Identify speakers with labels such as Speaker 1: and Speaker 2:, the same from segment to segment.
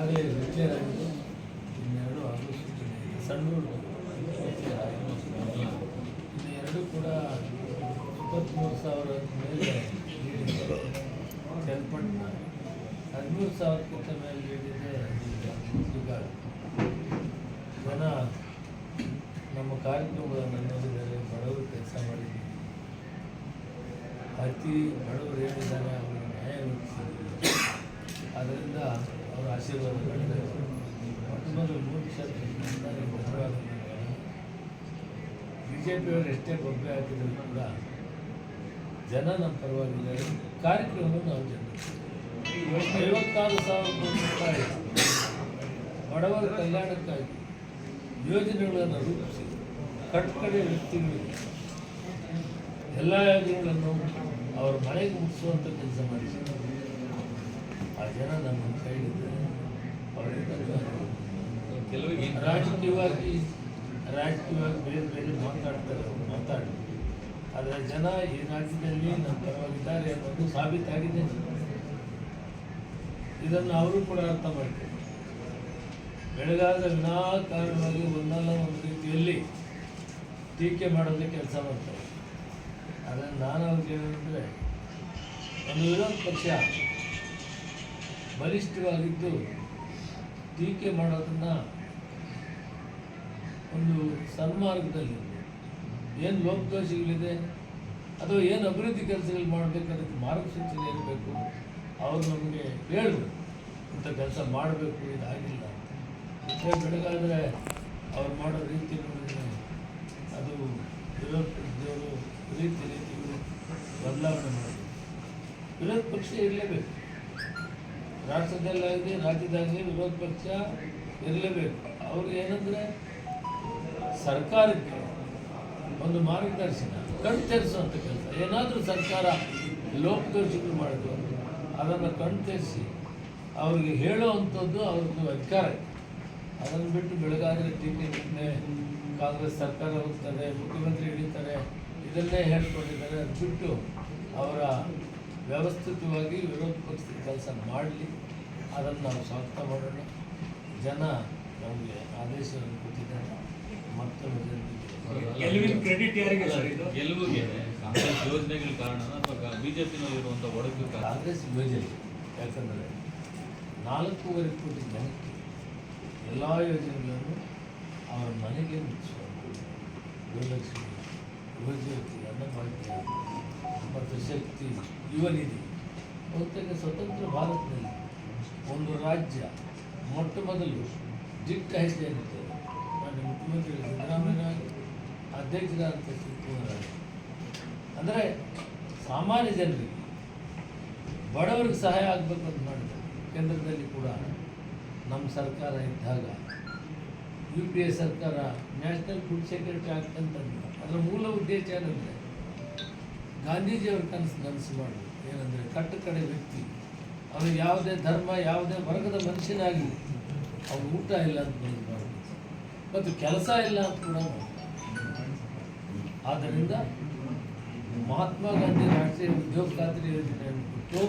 Speaker 1: ಈಗಾಗಲೇ ರಿಟೈರ್ ಆಗಿದೆ ಇನ್ನೆರಡು ಆಗಿದೆ. ಇನ್ನು ಎರಡು ಕೂಡ ಇಪ್ಪತ್ತ್ಮೂರು ಸಾವಿರ ಮೇಲೆ ಚನ್ನಪಟ್ಟಣ ಹದಿಮೂರು ಸಾವಿರಕ್ಕಿಂತ ಮೇಲೆ ನೀಡಿದರೆ ಈಗ ಜನ ನಮ್ಮ ಕಾರ್ಯಕ್ರಮಗಳನ್ನು ನೋಡಿದರೆ ಬಡವರು ಕೆಲಸ ಮಾಡಿದ್ದೀವಿ ಅತಿ ಬಡವರು ಏನಿದ್ದಾರೆ ಅವರಿಗೆ ನ್ಯಾಯ ಒದಗಿಸಿದ್ದೀವಿ ಅದರಿಂದ ಅವರ ಆಶೀರ್ವಾದ ಮೊದಲು ಮೂರು ಧನ್ಯವಾದ ಬಿ ಜೆ ಪಿಯವರು ಎಷ್ಟೇ ಬೊಬ್ಬೆ ಹಾಕಿದರೂ ಕೂಡ ಜನ ನಮ್ಮ ಪರವಾಗಿಲ್ಲ ಕಾರ್ಯಕ್ರಮವನ್ನು ನಾವು ಜನ ಐವತ್ತಾರು ಸಾವಿರ ಕೋಟಿ ರೂಪಾಯಿ ಬಡವರ ಕಲ್ಯಾಣಕ್ಕಾಗಿ ಯೋಜನೆಗಳನ್ನು ರೂಪಿಸಿ ಕಟ್ಕಡೆ ವ್ಯಕ್ತಿಗಳು ಎಲ್ಲ ಯೋಜನೆಗಳನ್ನು ಅವರ ಮನೆಗೆ ಮುಗಿಸುವಂಥ ಕೆಲಸ ಮಾಡಿದ್ದಾರೆ. ಜನ ನಮ್ಮ ಕೈ ಹಿಡಿದ್ರೆ ಅವರಿಂದ
Speaker 2: ಕೆಲವರಿಗೆ
Speaker 1: ರಾಜಕೀಯವಾಗಿ ರಾಜಕೀಯವಾಗಿ ಬೇರೆ ಬೇರೆ ಮಾತಾಡ್ತಾರೆ ಮಾತಾಡಿ. ಆದರೆ ಜನ ಈ ರಾಜ್ಯದಲ್ಲಿ ನಮ್ಮ ಪರವಾಗಿದ್ದಾರೆ ಅನ್ನೋದು ಸಾಬೀತಾಗಿದೆ. ಇದನ್ನು ಅವರು ಕೂಡ ಅರ್ಥ ಮಾಡ್ತಾರೆ ಬೆಳಗಾದ ವಿನಾಕಾರಣವಾಗಿ ಒಂದಲ್ಲ ಒಂದು ರೀತಿಯಲ್ಲಿ ಟೀಕೆ ಮಾಡೋದಕ್ಕೆ ಕೆಲಸ ಮಾಡ್ತಾರೆ. ಆದರೆ ನಾನು ಅವ್ರಿಗೆ ಏನಂದರೆ ಒಂದು ವಿರೋಧ ಪಕ್ಷ ಬಲಿಷ್ಠವಾಗಿದ್ದು ಟೀಕೆ ಮಾಡೋದನ್ನು ಒಂದು ಸನ್ಮಾರ್ಗದಲ್ಲಿ ಏನು ಲೋಪದೋಷಗಳಿದೆ ಅಥವಾ ಏನು ಅಭಿವೃದ್ಧಿ ಕೆಲಸಗಳು ಮಾಡಬೇಕು, ಅದಕ್ಕೆ ಮಾರ್ಗಸೂಚನೆ ಇರಬೇಕು. ಅವರು ನಮಗೆ ಹೇಳಬೇಕು ಇಂಥ ಕೆಲಸ ಮಾಡಬೇಕು, ಇದಾಗಿಲ್ಲ ಇಷ್ಟೇ ಬೆಳಗಾದರೆ ಅವ್ರು ಮಾಡೋ ರೀತಿ ನೋಡಿದರೆ ಅದು ವಿರೋಧ ರೀತಿ ರೀತಿಗಳು ಬದಲಾವಣೆ ಮಾಡಬೇಕು ವಿರೋಧ ಪಕ್ಷ ಇರಲೇಬೇಕು. ರಾಷ್ಟ್ರದಲ್ಲಾಗಲಿ ರಾಜ್ಯದಾಗಲಿ ವಿರೋಧ ಪಕ್ಷ ಇರಲೇಬೇಕು ಅವ್ರಿಗೆ ಏನಂದರೆ ಸರ್ಕಾರಕ್ಕೆ ಒಂದು ಮಾರ್ಗದರ್ಶನ, ಕಣ್ ತೆರೆಸುವಂಥ ಕೆಲಸ ಏನಾದರೂ ಸರ್ಕಾರ ಲೋಪದೋಷಿಗಳು ಮಾಡಿದ್ರು, ಅದನ್ನು ಕಣ್ ತೆರೆಸಿ ಅವ್ರಿಗೆ ಹೇಳುವಂಥದ್ದು ಅವ್ರದ್ದು ಅಧಿಕಾರ. ಅದನ್ನು ಬಿಟ್ಟು ಬೆಳಗಾದರೆ ಟಿ ಟೀಕೆ ಕಾಂಗ್ರೆಸ್ ಸರ್ಕಾರ ಹೋಗ್ತಾರೆ ಮುಖ್ಯಮಂತ್ರಿ ಹಿಡಿತಾರೆ, ಇದನ್ನೇ ಹೇಳ್ಕೊಂಡಿದ್ದಾರೆ ಅದು ಬಿಟ್ಟು ಅವರ ವ್ಯವಸ್ಥಿತವಾಗಿ ವಿರೋಧ ಪಕ್ಷದ ಕೆಲಸ ಮಾಡಲಿ ಅದನ್ನು ನಾವು ಸ್ವಾಗತ ಮಾಡೋಣ ಜನ ನಮಗೆ ಆದೇಶವನ್ನು ಕೊಟ್ಟಿದ್ದಾರೆ ಮತ್ತೊಂದು ಜನರಿಗೆ
Speaker 3: ಕ್ರೆಡಿಟ್ ಯಾರಿಗೆ ಸರ್ ಇದು
Speaker 2: ಗೆಲುವಿಗೆ ಕಾಂಗ್ರೆಸ್ ಯೋಜನೆಗಳ ಕಾರಣ ಅಥವಾ ಬಿಜೆಪಿನಲ್ಲಿರುವಂಥ ಒಡಕು
Speaker 1: ಕಾಂಗ್ರೆಸ್ ಯೋಜನೆ ಯಾಕಂದರೆ ನಾಲ್ಕೂವರೆ ಕೋಟಿ ಜನಕ್ಕೆ ಎಲ್ಲ ಯೋಜನೆಗಳನ್ನು ಅವರ ಮನೆಗೆ ಮುಟ್ಟಿಸುವಂಥದ್ದು ಗೃಹಲಕ್ಷ್ಮಿ ಯುವಜ್ಯೋತಿ ಅನ್ನಭಾಗ್ಯ ಮತ್ತು ಶಕ್ತಿ ಯುವನಿಧಿ ಬಹುತೇಕ ಸ್ವತಂತ್ರ ಭಾರತದಲ್ಲಿ ಒಂದು ರಾಜ್ಯ ಮೊಟ್ಟ ಮೊದಲು ದಿಟ್ಟ ಹೆಜ್ಜೆಯನ್ನಿಟ್ಟರು ಮಾನ್ಯ ಮುಖ್ಯಮಂತ್ರಿ ಸಿದ್ದರಾಮಯ್ಯ ಅಧ್ಯಕ್ಷರಾದಂಥ ಅಂದರೆ ಸಾಮಾನ್ಯ ಜನರಿಗೆ ಬಡವರಿಗೆ ಸಹಾಯ ಆಗಬೇಕು ಅಂತ ಮಾಡಿದ್ರು ಕೇಂದ್ರದಲ್ಲಿ ಕೂಡ ನಮ್ಮ ಸರ್ಕಾರ ಇದ್ದಾಗ ಯು ಪಿ ಎ ಸರ್ಕಾರ ನ್ಯಾಷನಲ್ ಫುಡ್ ಸೆಕ್ಯೂರಿಟಿ ಅಂತಂದ್ರು ಅದರ ಮೂಲ ಉದ್ದೇಶ ಏನಂದರೆ ಗಾಂಧೀಜಿಯವ್ರ ಕನಸು ನನಸು ಮಾಡೋದು ಏನಂದರೆ ಕಟ್ಟ ಕಡೆ ವ್ಯಕ್ತಿ. ಅವರು ಯಾವುದೇ ಧರ್ಮ, ಯಾವುದೇ ವರ್ಗದ ಮನುಷ್ಯನಾಗಿ ಅವನು ಊಟ ಇಲ್ಲ ಅಂತ ಬಂದು ಮಾಡೋದು ಮತ್ತು ಕೆಲಸ ಇಲ್ಲ ಅಂತ ಕೂಡ. ಆದ್ದರಿಂದ ಮಹಾತ್ಮ ಗಾಂಧಿ ರಾಷ್ಟ್ರೀಯ ಉದ್ಯೋಗ ಖಾತ್ರಿ ಯೋಜನೆಯನ್ನು ಕೊಟ್ಟು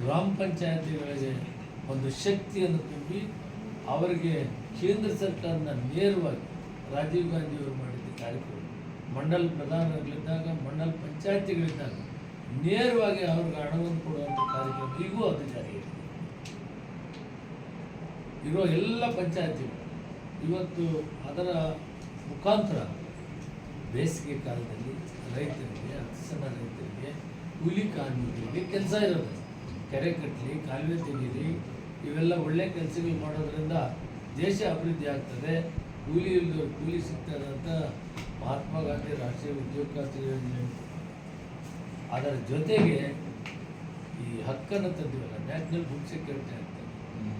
Speaker 1: ಗ್ರಾಮ ಪಂಚಾಯತಿಗಳಿಗೆ ಒಂದು ಶಕ್ತಿಯನ್ನು ತುಂಬಿ ಅವರಿಗೆ ಕೇಂದ್ರ ಸರ್ಕಾರದ ನೇರವಾಗಿ ರಾಜೀವ್ ಗಾಂಧಿಯವರು ಮಾಡಿದ್ದ ಕಾರ್ಯಕ್ರಮ. ಮಂಡಲ್ ಪ್ರಧಾನಗಳಿದ್ದಾಗ ಮಂಡಲ್ ಪಂಚಾಯತಿಗಳಿದ್ದಾಗ ನೇರವಾಗಿ ಅವ್ರಿಗೆ ಹಣವನ್ನು ಕೊಡುವಂಥ ಕಾರ್ಯಕ್ರಮ ಅದು ಜಾರಿಯಲ್ಲಿ ಇರೋ ಎಲ್ಲ ಪಂಚಾಯತಿಗಳು ಇವತ್ತು ಅದರ ಮುಖಾಂತರ ಬೇಸಿಗೆ ಕಾಲದಲ್ಲಿ ರೈತರಿಗೆ ಸಣ್ಣ ರೈತರಿಗೆ, ಕೂಲಿ ಕಾರ್ಮಿಕರಿಗೆ ಕೆಲಸ ಇರೋದು. ಕೆರೆ ಕಟ್ಟಲಿ ಕಾಲುವೆ ತೆಗೀರಿ ಇವೆಲ್ಲ ಒಳ್ಳೆ ಕೆಲಸಗಳು ಮಾಡೋದ್ರಿಂದ ದೇಶ ಅಭಿವೃದ್ಧಿ ಆಗ್ತದೆ. ಕೂಲಿ ಇಲ್ಲದವ್ರು ಕೂಲಿ ಸಿಗ್ತದೆ ಅಂತ ಮಹಾತ್ಮ ಗಾಂಧಿ ರಾಷ್ಟ್ರೀಯ ಉದ್ಯೋಗ ಖಾತ್ರಿ ಯೋಜನೆ. ಅದರ ಜೊತೆಗೆ ಈ ಹಕ್ಕನ್ನು ತಂದಿವಲ್ಲ ನ್ಯಾಷನಲ್ ಫುಡ್ ಸೆಕ್ಯೂರಿಟಿ ಅಂತ.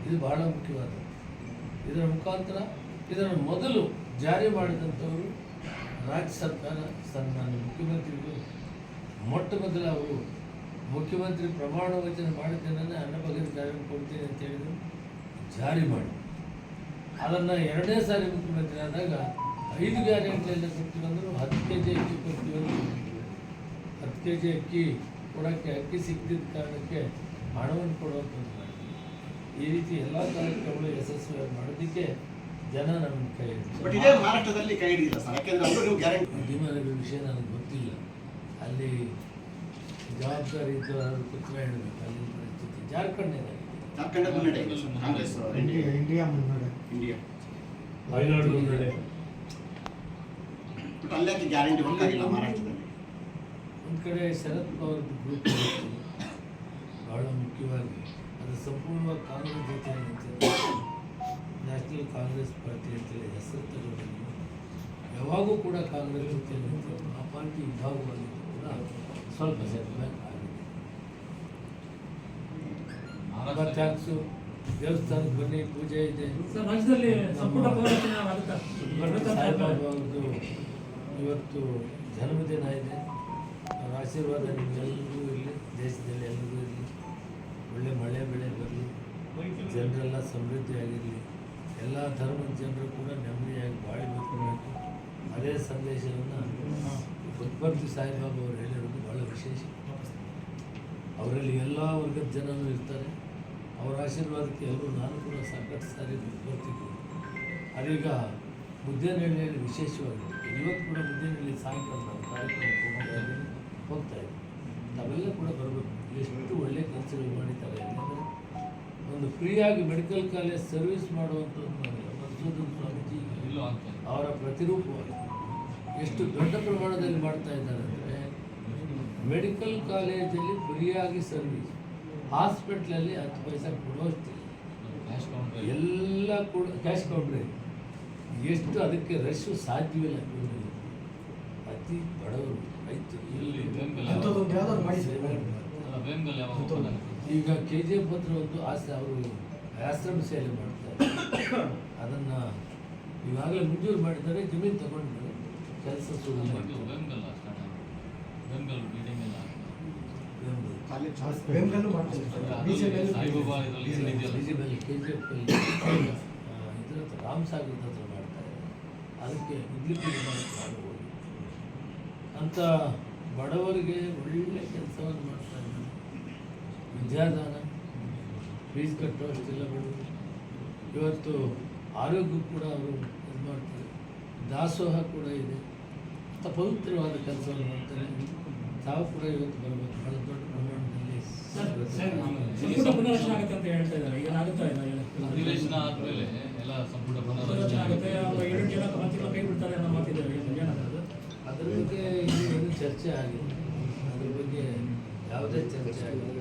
Speaker 1: ಇದು ಬಹಳ ಮುಖ್ಯವಾದದ್ದು. ಇದರ ಮುಖಾಂತರ ಇದನ್ನು ಮೊದಲು ಜಾರಿ ಮಾಡಿದಂಥವರು ರಾಜ್ಯ ಸರ್ಕಾರ ಸನ್ಮಾನ್ಯ ಮುಖ್ಯಮಂತ್ರಿಗಳು. ಮೊಟ್ಟ ಮೊದಲು ಅವರು ಮುಖ್ಯಮಂತ್ರಿ ಪ್ರಮಾಣ ವಚನ ಮಾಡಿದ್ದೇನೆ ಅನ್ನಭಾಗ್ಯದ ಕಾರ್ಯಕ್ರಮ ಕೊಡ್ತೀನಿ ಅಂತ ಹೇಳಿದರು ಜಾರಿ ಮಾಡಿ ಅದನ್ನು ಎರಡನೇ ಸಾರಿ ಮುಖ್ಯಮಂತ್ರಿ ಆದಾಗ ಐದು ಗ್ಯಾರಂಟಿಯನ್ನು ಕೊಡ್ತೀವಿ ಅಂದರೂ ಹತ್ತು ಕೆ ಜಿ ಅಕ್ಕಿ ಕೊಡ್ತೀವಿ ಅಂದ್ರು ಹತ್ತು ಕೆ ಜಿ ಅಕ್ಕಿ ಕೊಡೋಕ್ಕೆ ಅಕ್ಕಿ ಸಿಕ್ತಿದ್ದ ಕಾರಣಕ್ಕೆ ಹಣವನ್ನು ಕೊಡುವಂಥದ್ದು ಈ ರೀತಿ ಎಲ್ಲ ಕಾರ್ಯಕ್ರಮಗಳು ಯಶಸ್ವಿಯಾಗಿ ಮಾಡೋದಕ್ಕೆ ಜನ ನಮ್ಮ ಕೈ ಹಿಡಿದ್ರು.
Speaker 4: ಬಟ್ ಇದೇ ಮಹಾರಾಷ್ಟ್ರದಲ್ಲಿ ಕೈ
Speaker 1: ವಿಷಯ ನನಗೆ ಗೊತ್ತಿಲ್ಲ. ಅಲ್ಲಿ ಜವಾಬ್ದಾರಿ ಇದ್ದವರು ಪುತ್ರ ಹೇಳಬೇಕು. ಅಲ್ಲಿ ಪರಿಸ್ಥಿತಿ.
Speaker 4: ಜಾರ್ಖಂಡ್
Speaker 5: ಇಂಡಿಯಾ ಮುನ್ನಡೆ.
Speaker 4: ಇಂಡಿಯಾ
Speaker 3: ಮಲೆನಾಡು ಮುನ್ನಡೆ.
Speaker 4: ಬಟ್ ಗ್ಯಾರಂಟಿ ವರ್ಕ್ ಆಗಿಲ್ಲ ಮಹಾರಾಷ್ಟ್ರದಲ್ಲಿ.
Speaker 1: ಒಂದು ಕಡೆ ಶರದ್ ಪವಾರ್ ಗ್ರೂಪ್. ಬಹಳ ಮುಖ್ಯವಾಗಿ ಅದು ಸಂಪೂರ್ಣವಾಗಿ ಕಾಂಗ್ರೆಸ್ ಜೊತೆ ನ್ಯಾಷನಲ್ ಕಾಂಗ್ರೆಸ್ ಪಾರ್ಟಿ ಅಂತೇಳಿ ಹೆಸರು ತಗೊಂಡು ಯಾವಾಗೂ ಕೂಡ ಕಾಂಗ್ರೆಸ್ ಜೊತೆ ಆ ಪಾರ್ಟಿ ವಿಭಾಗವಾಗಿದ್ದು ಕೂಡ ಸ್ವಲ್ಪ ಸೆಟ್ಬ್ಯಾಕ್ ಆಗಿದೆ. ತುಂಬ ಥ್ಯಾಂಕ್ಸು ದೇವಸ್ಥಾನಕ್ಕೆ ಬನ್ನಿ ಪೂಜೆ ಇದೆ.
Speaker 3: ರಾಜ್ಯದಲ್ಲಿ ಸಂಪುಟ
Speaker 1: ಇವತ್ತು ಜನ್ಮದಿನ ಇದೆ. ಅವರ ಆಶೀರ್ವಾದ ನಿಮಗೆಲ್ಲರಿಗೂ ಇರಲಿ, ದೇಶದಲ್ಲಿ ಎಲ್ಲರಿಗೂ ಇರಲಿ. ಒಳ್ಳೆ ಮಳೆ ಬೆಳೆ ಬರಲಿ, ಜನರೆಲ್ಲ ಸಮೃದ್ಧಿಯಾಗಿರಲಿ. ಎಲ್ಲ ಧರ್ಮದ ಜನರು ಕೂಡ ನೆಮ್ಮದಿಯಾಗಿ ಬಾಳಿ ಅನ್ನೋದು ಅದೇ ಸಂದೇಶವನ್ನು ಉತ್ಪತ್ತಿ ಸಾಯಿಬಾಬಾ ಅವರು ಹೇಳಿರೋದು ಭಾಳ ವಿಶೇಷ. ಅವರಲ್ಲಿ ಎಲ್ಲ ವರ್ಗದ ಜನರು ಇರ್ತಾರೆ. ಅವರ ಆಶೀರ್ವಾದಕ್ಕೆ ಎಲ್ಲರೂ ನಾನು ಕೂಡ ಸಾಕಷ್ಟು ಸಾರಿ ಬರ್ತಿದ್ದೆ ಅದೀಗ ಮುದ್ದೇನಹಳ್ಳಿಯಲ್ಲಿ ವಿಶೇಷವಾಗಿದೆ ಇವತ್ತು ಕೂಡ ಮುಂದಿನಲ್ಲಿ ಸಾಯಂಕಾಲ ಕಾರ್ಯಕ್ರಮಕ್ಕೆ ಹೋಗ್ತಾ ಇದ್ದೀನಿ ಹೋಗ್ತಾ ಇದ್ದೀನಿ ನಾವೆಲ್ಲ ಕೂಡ ಬರಬೇಕು. ಎಷ್ಟು ಒಳ್ಳೆ ಕೆಲಸಗಳು ಮಾಡಿದ್ದಾರೆ ಯಾಕಂದರೆ ಒಂದು ಫ್ರೀಯಾಗಿ ಮೆಡಿಕಲ್ ಕಾಲೇಜ್ ಸರ್ವಿಸ್ ಮಾಡುವಂಥದ್ದು ಮಧುಸೂದನ್ ಸ್ವಾಮೀಜಿ
Speaker 2: ಇಲ್ಲೋ.
Speaker 1: ಅವರ ಪ್ರತಿರೂಪವಾಗಿ ಎಷ್ಟು ದೊಡ್ಡ ಪ್ರಮಾಣದಲ್ಲಿ ಮಾಡ್ತಾ ಇದ್ದಾರೆ ಅಂದರೆ ಮೆಡಿಕಲ್ ಕಾಲೇಜಲ್ಲಿ ಫ್ರೀಯಾಗಿ ಸರ್ವಿಸ್ ಹಾಸ್ಪಿಟ್ಲಲ್ಲಿ ಹತ್ತು ಪೈಸಾ
Speaker 2: ಕೊಡುವಷ್ಟಿಲ್ಲ
Speaker 1: ಎಲ್ಲ ಕೂಡ ಕ್ಯಾಶ್ ಕೌಂಟ್ರೆ ಎಷ್ಟು ಅದಕ್ಕೆ ರಶ್ಶು ಸಾಧ್ಯವಿಲ್ಲ. ಅತಿ ಬಡವರು ರೈತರು.
Speaker 2: ಇಲ್ಲಿ
Speaker 1: ಈಗ ಕೆ ಜಿ ಎಫ್ ಹತ್ರ ಒಂದು ಆಸೆ ಅವರು ಆಶ್ರಮ ಸೇಲೆ ಮಾಡ್ತಾರೆ. ಅದನ್ನು ಈಗಾಗಲೇ ಮಂಜೂರು ಮಾಡಿದ್ದಾರೆ ಜಮೀನು ತಗೊಂಡು ಕೆಲಸ ಶುರು
Speaker 2: ಬೆಂಬಲ
Speaker 1: ರಾಮ್ ಸಾಗರ್ ಹತ್ರ ಮಾಡ್ತಾರೆ ಅದಕ್ಕೆ ಇಡ್ಲಿಪುರಿ ಮಾಡಕ್ಕೆ ನಾನು ಹೋಗಿ. ಅಂತ ಬಡವರಿಗೆ ಒಳ್ಳೆ ಕೆಲಸವನ್ನು ಮಾಡ್ತಾ ಇದ್ದಾರೆ. ವಿದ್ಯಾದಾನ ಫೀಸ್ ಕಟ್ಟುವಷ್ಟಿಲ್ಲ ಬಡವರು ಇವತ್ತು ಆರೋಗ್ಯ ಕೂಡ ಅವರು ಇದು ಮಾಡ್ತಾರೆ. ದಾಸೋಹ ಕೂಡ ಇದೆ. ಅಂತ ಪವಿತ್ರವಾದ ಕೆಲಸವನ್ನು ಮಾಡ್ತಾರೆ. ತಾವು ಕೂಡ ಇವತ್ತು ಬರಬೇಕು. ಬಹಳ ದೊಡ್ಡ ಪ್ರಮಾಣದಲ್ಲಿ
Speaker 2: ಅಧಿವೇಶನ ಆದ್ಮೇಲೆ ಎಲ್ಲ ಸಂಪುಟ
Speaker 3: ಪುನರಚನೆ ಆಗುತ್ತೆ. ಎರಡು ಜನ ಮಂತ್ರಿಗಳು ಕೈ ಬಿಡ್ತಾರೆ ಅನ್ನೋ ಮಾತಿದ್ದಾರೆ
Speaker 1: ಅದ್ರ ಬಗ್ಗೆ ಇಲ್ಲಿ ಏನು ಚರ್ಚೆ ಆಗಿದೆ ಅದ್ರ ಬಗ್ಗೆ ಯಾವುದೇ ಚರ್ಚೆ ಆಗಿದೆ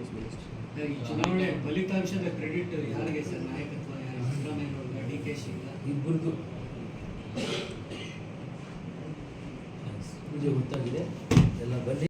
Speaker 6: ಈ ಚುನಾವಣೆ ಫಲಿತಾಂಶದ ಕ್ರೆಡಿಟ್ ಯಾರಿಗೆ ಸರ್? ನಾಯಕತ್ವ ಸಿದ್ದರಾಮಯ್ಯ ಡಿ ಕೆ ಶಿ
Speaker 1: ಇಬ್ಬರದು. ಪೂಜೆ ಗೊತ್ತಾಗಿದೆ. ಎಲ್ಲ ಬನ್ನಿ.